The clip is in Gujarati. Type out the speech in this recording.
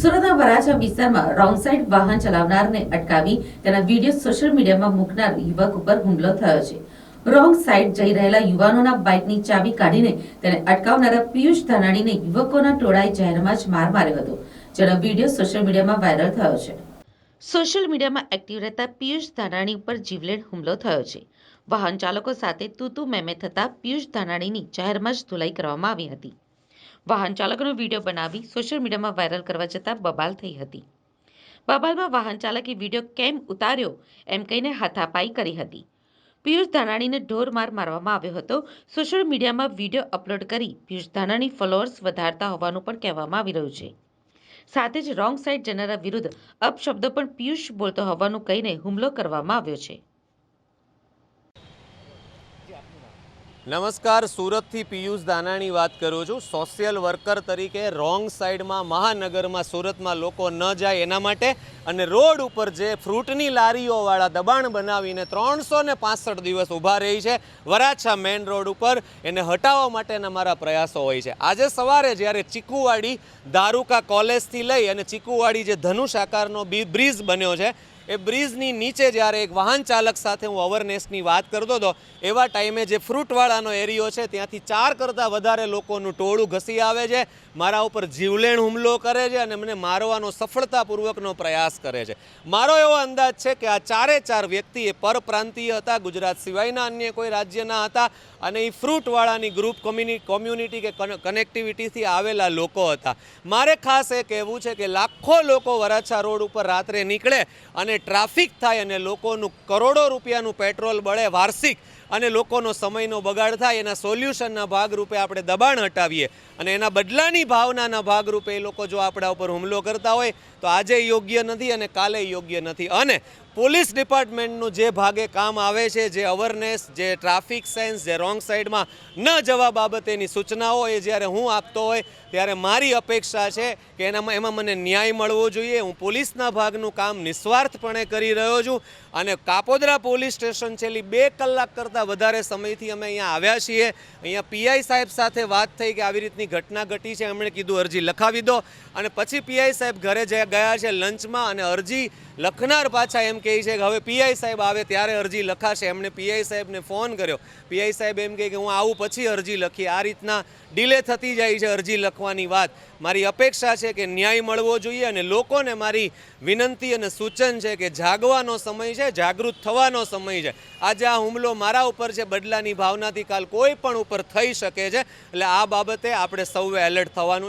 સુરતના વરાછા વિસ્તારમાં રોંગ સાઈડ વાહન ચલાવનારને અટકાવી તેના વીડિયો સોશિયલ મીડિયામાં મૂકનાર યુવક ઉપર હુમલો થયો છે. રોંગ સાઈડ જઈ રહેલા યુવાનોના બાઇકની ચાવી કાઢીને તેને અટકાવનારા પિયુષ ધાનાણીને યુવકોના ટોળાએ જાહેરમાં જ માર માર્યો હતો, જેનો વીડિયો સોશિયલ મીડિયામાં વાયરલ થયો છે. સોશિયલ મીડિયામાં એક્ટિવ રહેતા પિયુષ ધાનાણી ઉપર જીવલેણ હુમલો થયો છે. વાહન ચાલકો સાથે તૂતુ મેમે થતા પિયુષ ધાનાણીની જાહેરમાં જ ધુલાઈ કરવામાં આવી હતી. વાહન ચાલકનો વીડિયો બનાવી સોશિયલ મીડિયામાં વાયરલ કરવા જતાં બબાલ થઈ હતી. બબાલમાં વાહન ચાલકે વીડિયો કેમ ઉતાર્યો એમ કહીને હાથાપાઈ કરી હતી. પિયુષ ધાનાણીને ઢોર માર મારવામાં આવ્યો હતો. સોશિયલ મીડિયામાં વીડિયો અપલોડ કરી પિયુષ ધાનાણી ફોલોઅર્સ વધારતા હોવાનું પણ કહેવામાં આવી રહ્યું છે. સાથે જ રોંગ સાઈડ જનારા વિરુદ્ધ અપશબ્દો પણ પિયુષ બોલતો હોવાનું કહીને હુમલો કરવામાં આવ્યો છે. નમસ્કાર, સુરતથી પિયુષ દાનાણી વાત કરું છું. સોશિયલ વર્કર તરીકે રોંગ સાઈડમાં, મહાનગરમાં, સુરતમાં લોકો ન જાય એના માટે અને રોડ ઉપર જે ફ્રૂટની લારીઓવાળા દબાણ બનાવીને ત્રણસો ને પાસઠ દિવસ ઊભા રહી છે, વરાછા મેઇન રોડ ઉપર એને હટાવવા માટેના મારા પ્રયાસો હોય છે. આજે સવારે જ્યારે ચીકુવાડી દારૂકા કોલેજથી લઈ અને ચીકુવાડી જે ધનુષ આકારનો બ્રિજ બન્યો છે એ બ્રિજની નીચે જ્યારે એક વાહન ચાલક સાથે હું અવેરનેસની વાત કરતો હતો, એવા ટાઈમે જે ફ્રૂટવાળાનો એરિયો છે, ત્યાંથી ચાર કરતાં વધારે લોકોનું ટોળું ઘસી આવે છે, મારા ઉપર જીવલેણ હુમલો કરે છે અને મને મારવાનો સફળતાપૂર્વકનો પ્રયાસ કરે છે. મારો એવો અંદાજ છે કે આ ચારે ચાર વ્યક્તિ એ પરપ્રાંતીય હતા, ગુજરાત સિવાયના અન્ય કોઈ રાજ્યના હતા અને એ ફ્રૂટવાળાની ગ્રુપ કોમ્યુનિ, કોમ્યુનિટી કે કનેક્ટિવિટીથી આવેલા લોકો હતા. મારે ખાસ એ કહેવું છે કે લાખો લોકો વરાછા રોડ ઉપર રાત્રે નીકળે અને ટ્રાફિક થાય અને લોકોનું કરોડો રૂપિયાનું પેટ્રોલ બળે વાર્ષિક અને લોકોનો સમયનો બગાડ થાય, એના સોલ્યુશનના ભાગરૂપે આપણે દબાણ હટાવીએ અને એના બદલાની ભાવનાના ભાગરૂપે એ લોકો જો આપણા ઉપર હુમલો કરતા હોય, તો આજે યોગ્ય નથી અને કાલે યોગ્ય નથી. અને પોલીસ ડિપાર્ટમેન્ટનું જે ભાગે કામ આવે છે, જે અવેરનેસ, જે ટ્રાફિક સેન્સ, જે રોંગ સાઈડમાં ન જવા બાબતેની સૂચનાઓ એ જ્યારે હું આપતો હોય, ત્યારે મારી અપેક્ષા છે કે એનામાં એમાં મને ન્યાય મળવો જોઈએ. હું પોલીસના ભાગનું કામ નિસ્વાર્થપણે કરી રહ્યો છું. અને કાપોદરા પોલીસ સ્ટેશન છેલ્લી બે કલાક કરતાં વધારે સમયથી અમે અહીંયા આવ્યા છીએ. અહીંયા પીઆઈ સાહેબ સાથે વાત થઈ કે આવી રીતની ઘટના ઘટી છે. એમણે કીધું અરજી લખાવી દો. અને પછી પીઆઈ સાહેબ ઘરે જે ગયા છે લંચમાં અને અરજી લખનાર પાછા એમ કહે છે કે હવે પીઆઈ સાહેબ આવે ત્યારે અરજી લખાશે. એમણે પીઆઈ સાહેબને ફોન કર્યો. પીઆઈ સાહેબ એમ કહે કે હું આવું પછી અરજી લખી. આ રીતના ડિલે થતી જાય છે અરજી લખવાની વાત. મારી અપેક્ષા છે કે ન્યાય મળવો જોઈએ અને લોકોને મારી વિનંતી અને સૂચન કે જાગવાનો સમય છે, જાગૃત થવાનો સમય છે. આજે આ હુમલો મારા ઉપર છે, બદલાની ભાવનાથી કાલ કોઈ પણ ઉપર થઈ શકે છે. એટલે આ બાબતે આપણે સૌએ એલર્ટ થવાનું